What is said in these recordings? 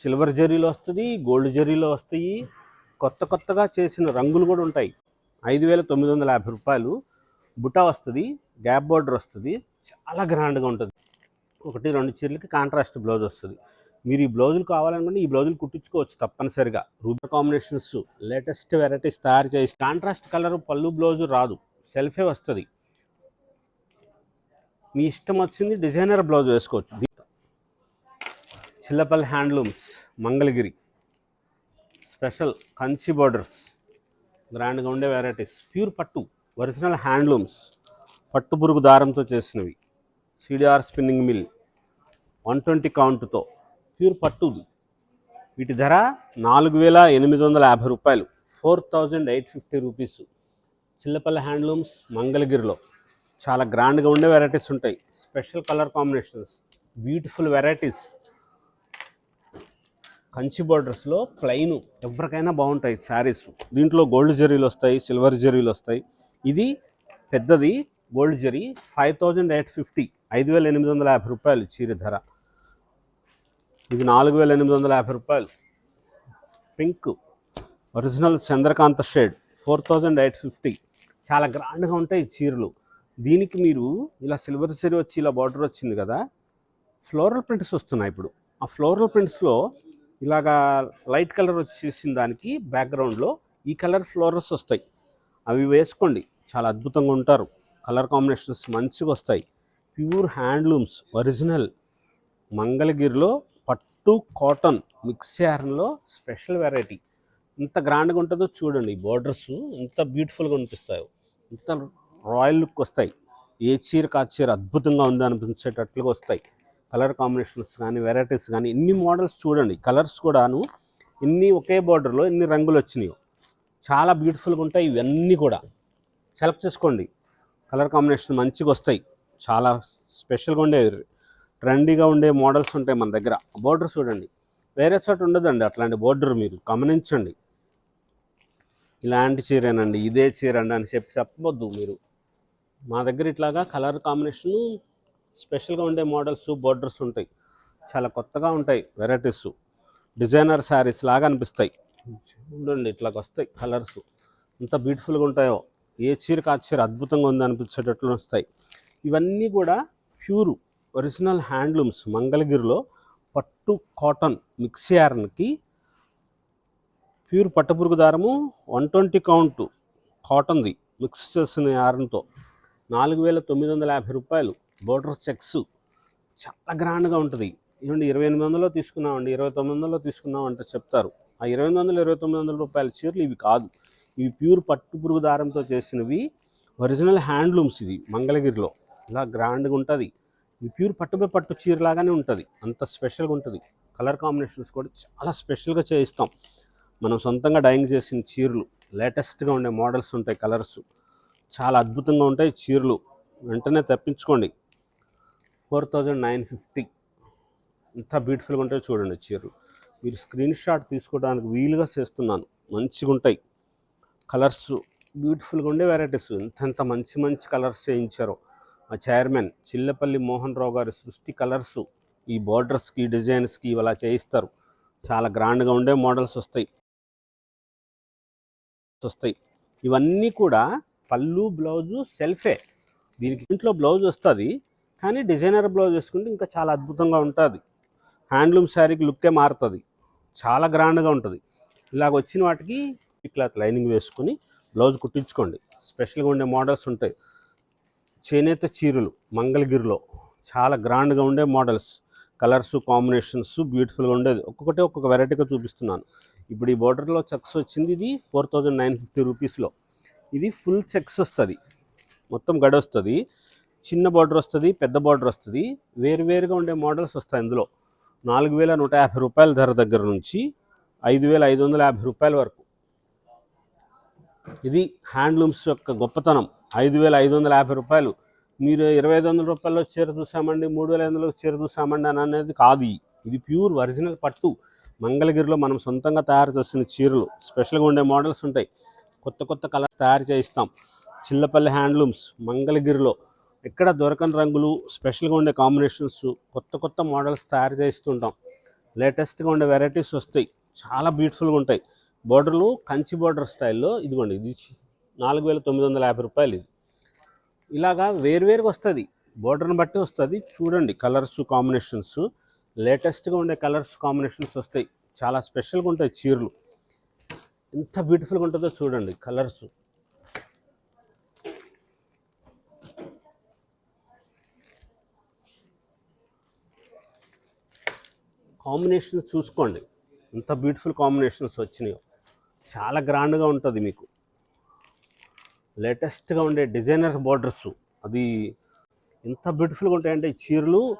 Silver జరీలో వస్తుంది gold జరీలో వస్తాయి. కొత్త కొత్తగా చేసిన రంగులు కూడా ఉంటాయి. ఐదు వేల తొమ్మిది వందల యాభై రూపాయలు. బుటా వస్తుంది గ్యాప్ బార్డర్ వస్తుంది. చాలా గ్రాండ్గా ఉంటుంది. ఒకటి రెండు చీరలకి కాంట్రాస్ట్ బ్లౌజ్ వస్తుంది. మీరు ఈ బ్లౌజులు కావాలనుకుంటే ఈ బ్లౌజులు కుట్టించుకోవచ్చు తప్పనిసరిగా. రూపర్ కాంబినేషన్స్ లేటెస్ట్ వెరైటీస్ తయారు చేసి కాంట్రాస్ట్ కలర్ పళ్ళు బ్లౌజు రాదు. సెల్ఫే వస్తుంది. మీ ఇష్టం వచ్చింది డిజైనర్ బ్లౌజ్ వేసుకోవచ్చు. Chillapalli handlooms Mangalagiri. Special Kanchi borders. గ్రాండ్గా ఉండే వెరైటీస్ ప్యూర్ పట్టు ఒరిజినల్ హ్యాండ్లూమ్స్. పట్టు పురుగు దారంతో చేసినవి. CDR spinning mill. One twenty కౌంట్తో. Pure పట్టుది. వీటి ధర నాలుగు వేల ఎనిమిది వందల యాభై రూపాయలు. Four thousand eight fifty rupees. Chillapalli handlooms మంగళగిరిలో. చాలా గ్రాండ్గా ఉండే వెరైటీస్ ఉంటాయి. Special colour combinations. Beautiful varieties Kanchi బార్డర్స్లో plain ఎవరికైనా బాగుంటాయి శారీస్ దీంట్లో గోల్డ్ జరీలు వస్తాయి సిల్వర్ జరీలు వస్తాయి. ఇది పెద్దది gold zari five thousand eight fifty ఐదు వేల ఎనిమిది వందల యాభై రూపాయలు చీర ధర. ఇది నాలుగు వేల ఎనిమిది వందల యాభై రూపాయలు. Pink original Chandrakanta shade four thousand eight fifty చాలా గ్రాండ్గా ఉంటాయి చీరలు. దీనికి మీరు ఇలా సిల్వర్ చీర వచ్చి ఇలా బార్డర్ వచ్చింది కదా ఫ్లోరల్ ప్రింట్స్ వస్తున్నాయి ఇప్పుడు. ఆ ఫ్లోరల్ ప్రింట్స్లో ఇలాగా లైట్ కలర్ వచ్చేసిన దానికి బ్యాక్గ్రౌండ్లో ఈ కలర్ ఫ్లోరల్స్ వస్తాయి. అవి వేసుకోండి. చాలా అద్భుతంగా ఉంటారు. కలర్ కాంబినేషన్స్ మంచిగా వస్తాయి. ప్యూర్ హ్యాండ్లూమ్స్ ఒరిజినల్ మంగళగిరిలో పట్టు కాటన్ మిక్స్ యార్న్లో స్పెషల్ వెరైటీ. ఎంత గ్రాండ్గా ఉంటుందో చూడండి. బోర్డర్స్ ఎంత బ్యూటిఫుల్గా అనిపిస్తాయో. ఇంత రాయల్ లుక్ వస్తాయి. ఏ చీర కా చీర అద్భుతంగా ఉంది అనిపించేటట్లుగా వస్తాయి. కలర్ కాంబినేషన్స్ కానీ వెరైటీస్ కానీ ఇన్ని మోడల్స్ చూడండి. కలర్స్ కూడాను ఇన్ని ఒకే బార్డర్లో ఇన్ని రంగులు వచ్చినాయో. చాలా బ్యూటిఫుల్గా ఉంటాయి ఇవన్నీ కూడా. సెలెక్ట్ చేసుకోండి. కలర్ కాంబినేషన్ మంచిగా వస్తాయి. చాలా స్పెషల్గా ఉండే ట్రెండీగా ఉండే మోడల్స్ ఉంటాయి మన దగ్గర. బోర్డర్ చూడండి. వేరే చోట ఉండదండి అట్లాంటి బోర్డర్ మీరు. గమనించండి. ఇలాంటి చీరేనండి ఇదే చీర అండి అని చెప్పి చెప్పవద్దు మీరు. మా దగ్గర ఇట్లాగా కలర్ కాంబినేషను స్పెషల్గా ఉండే మోడల్స్ బోర్డర్స్ ఉంటాయి. చాలా కొత్తగా ఉంటాయి వెరైటీస్. డిజైనర్ శారీస్ లాగా అనిపిస్తాయి. చూడండి ఇట్లాగ వస్తాయి కలర్స్. ఎంత బ్యూటిఫుల్గా ఉంటాయో. ఏ చీరకు ఆ చీర అద్భుతంగా ఉంది అనిపించేటట్లు వస్తాయి. ఇవన్నీ కూడా ప్యూర్ ఒరిజినల్ హ్యాండ్లూమ్స్ మంగళగిరిలో పట్టు కాటన్ మిక్స్ యార్న్కి ప్యూర్ పట్టుపురుగు దారము వన్ ట్వంటీ కౌంటు కాటన్ది మిక్స్ చేసిన యార్న్తో నాలుగు వేల తొమ్మిది వందల యాభై రూపాయలు. బోర్డర్ చెక్స్ చాలా గ్రాండ్గా ఉంటుంది. ఇవ్వండి ఇరవై ఎనిమిది వందలో తీసుకున్నామండి ఇరవై తొమ్మిది వందలో తీసుకున్నాం అంటే చెప్తారు. ఆ ఇరవై ఎనిమిది వందలు ఇరవై తొమ్మిది వందల రూపాయల చీరలు ఇవి కాదు. ఇవి ప్యూర్ పట్టు పురుగు దారంతో చేసినవి ఒరిజినల్ హ్యాండ్లూమ్స్ ఇది మంగళగిరిలో. ఇలా గ్రాండ్గా ఉంటుంది. ఇది ప్యూర్ పట్టుపై పట్టు చీరలాగానే ఉంటుంది. అంత స్పెషల్గా ఉంటుంది. కలర్ కాంబినేషన్స్ కూడా చాలా స్పెషల్గా చేయిస్తాం. మనం సొంతంగా డైయింగ్ చేసిన చీరలు లేటెస్ట్గా ఉండే మోడల్స్ ఉంటాయి కలర్స్. చాలా అద్భుతంగా ఉంటాయి చీరలు. వెంటనే తెప్పించుకోండి. Four thousand nine fifty. ఎంత బ్యూటిఫుల్గా ఉంటాయో చూడండి చీరలు. మీరు స్క్రీన్ షాట్ తీసుకోవడానికి వీలుగా చేస్తున్నాను. మంచిగా ఉంటాయి. కలర్స్ బ్యూటిఫుల్గా ఉండే వెరైటీస్ ఎంత మంచి మంచి కలర్స్ చేయించారో. మా చైర్మన్ చిల్లపల్లి మోహన్ రావు గారి సృష్టి కలర్స్ ఈ బార్డర్స్కి డిజైన్స్కి ఇలా చేయిస్తారు. చాలా గ్రాండ్గా ఉండే మోడల్స్ వస్తాయి. వస్తాయి. ఇవన్నీ కూడా పళ్ళు బ్లౌజు సెల్ఫే దీనికి ఇంట్లో బ్లౌజ్ వస్తుంది. కానీ డిజైనర్ బ్లౌజ్ వేసుకుంటే ఇంకా చాలా అద్భుతంగా ఉంటుంది. హ్యాండ్లూమ్ శారీకి లుక్కే మారుతుంది. చాలా గ్రాండ్గా ఉంటుంది. ఇలాగ వచ్చిన వాటికి క్లాత్ లైనింగ్ వేసుకొని బ్లౌజ్ కుట్టించుకోండి. స్పెషల్గా ఉండే మోడల్స్ ఉంటాయి. చేనేత చీరలు మంగళగిరిలో చాలా గ్రాండ్గా ఉండే మోడల్స్. కలర్స్ కాంబినేషన్స్ బ్యూటిఫుల్గా ఉండేది. ఒక్కొక్కటి ఒక్కొక్క వెరైటీగా చూపిస్తున్నాను. ఇప్పుడు ఈ బోర్డర్లో చెక్స్ వచ్చింది. ఇది ఫోర్ థౌజండ్ నైన్ ఫిఫ్టీ రూపీస్లో. ఇది ఫుల్ చెక్స్ వస్తుంది. మొత్తం గడి వస్తుంది. చిన్న బార్డర్ వస్తుంది పెద్ద బార్డర్ వస్తుంది. వేరువేరుగా ఉండే మోడల్స్ వస్తాయి ఇందులో. నాలుగు వేల నూట యాభై రూపాయల ధర దగ్గర నుంచి ఐదు వేల ఐదు వందల యాభై రూపాయల వరకు. ఇది హ్యాండ్లూమ్స్ యొక్క గొప్పతనం. ఐదు వేల ఐదు వందల యాభై రూపాయలు. మీరు ఇరవై ఐదు వందల రూపాయల్లో చీర చూసామండి మూడు వేల ఐదు వందలకు చీర చూసామండి అని అనేది కాదు ఇది. ప్యూర్ ఒరిజినల్ పట్టు. మంగళగిరిలో మనం సొంతంగా తయారు చేసిన చీరలు. స్పెషల్గా ఉండే మోడల్స్ ఉంటాయి. కొత్త కొత్త కలర్స్ తయారు చేయిస్తాం. చిల్లపల్లి హ్యాండ్లూమ్స్ మంగళగిరిలో ఎక్కడ దొరకని రంగులు స్పెషల్గా ఉండే కాంబినేషన్స్ కొత్త కొత్త మోడల్స్ తయారు చేస్తుంటాం లేటెస్ట్గా ఉండే వెరైటీస్ వస్తాయి. చాలా బ్యూటిఫుల్గా ఉంటాయి. బోర్డర్లు కంచి బోర్డర్ స్టైల్లో ఇదిగోండి ఇది నాలుగు వేల తొమ్మిది వందల యాభై రూపాయలు ఇది. ఇలాగా వేరువేరుగా వస్తుంది. బోర్డర్ని బట్టి వస్తుంది. చూడండి కలర్స్ కాంబినేషన్స్. లేటెస్ట్గా ఉండే కలర్స్ కాంబినేషన్స్ వస్తాయి. చాలా స్పెషల్గా ఉంటాయి చీరలు. ఎంత బ్యూటిఫుల్గా ఉంటుందో చూడండి కలర్స్. కాంబినేషన్ చూసుకోండి. ఎంత బ్యూటిఫుల్ కాంబినేషన్స్ వచ్చినాయో. చాలా గ్రాండ్గా ఉంటుంది మీకు. లేటెస్ట్గా ఉండే డిజైనర్ బార్డర్స్. అది ఎంత బ్యూటిఫుల్గా ఉంటాయంటే ఈ చీరలు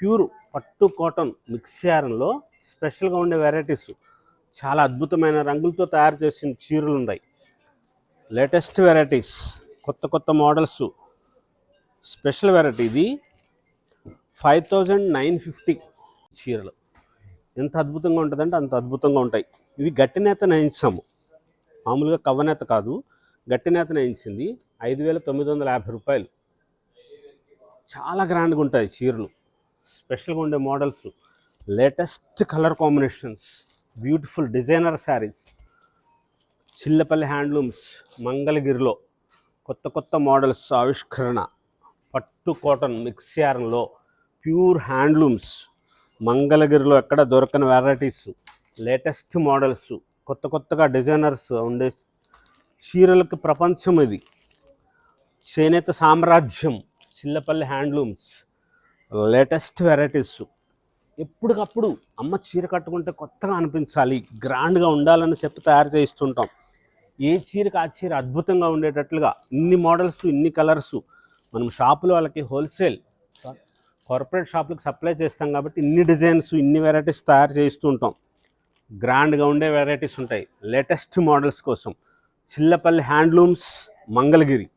ప్యూర్ పట్టు కాటన్ మిక్స్ యారంలో స్పెషల్గా ఉండే వెరైటీస్. చాలా అద్భుతమైన రంగులతో తయారు చేసిన చీరలు ఉన్నాయి లేటెస్ట్ వెరైటీస్ కొత్త కొత్త మోడల్స్. స్పెషల్ వెరైటీ ఇది. ఫైవ్ థౌజండ్ నైన్ ఫిఫ్టీ చీరలు. ఎంత అద్భుతంగా ఉంటుందంటే అంత అద్భుతంగా ఉంటాయి. ఇవి గట్టి నేత నేయించాము. మామూలుగా కవ్వనేత కాదు. గట్టి నేత నేయించింది. ఐదు వేల తొమ్మిది వందల యాభై రూపాయలు. చాలా గ్రాండ్గా ఉంటాయి చీరలు. స్పెషల్గా ఉండే models. Latest colour combinations. Beautiful designer saris. Chillapalli handlooms. మంగళగిరిలో కొత్త కొత్త మోడల్స్ ఆవిష్కరణ. పట్టు కాటన్ మిక్స్ యారంలో ప్యూర్ హ్యాండ్లూమ్స్. మంగళగిరిలో ఎక్కడ దొరకని వెరైటీస్ లేటెస్ట్ మోడల్స్ కొత్త కొత్తగా డిజైనర్స్ ఉండే చీరలకు ప్రపంచం ఇది. చేనేత సామ్రాజ్యం చిల్లపల్లి హ్యాండ్లూమ్స్ లేటెస్ట్ వెరైటీస్ ఎప్పటికప్పుడు అమ్మ చీర కట్టుకుంటే కొత్తగా అనిపించాలి గ్రాండ్గా ఉండాలని చెప్పి తయారు చేయిస్తుంటాం. ఏ చీరకు ఆ చీర అద్భుతంగా ఉండేటట్లుగా ఇన్ని మోడల్స్ ఇన్ని కలర్స్ మనం షాపులో వాళ్ళకి హోల్సేల్ కార్పొరేట్ షాపులకు సప్లై చేస్తాం కాబట్టి ఇన్ని డిజైన్స్ ఇన్ని వెరైటీస్ తయారు చేస్తుంటాం ఉంటాం. గ్రాండ్గా ఉండే వెరైటీస్ ఉంటాయి. లేటెస్ట్ మోడల్స్ కోసం. చిల్లపల్లి హ్యాండ్లూమ్స్ మంగళగిరి.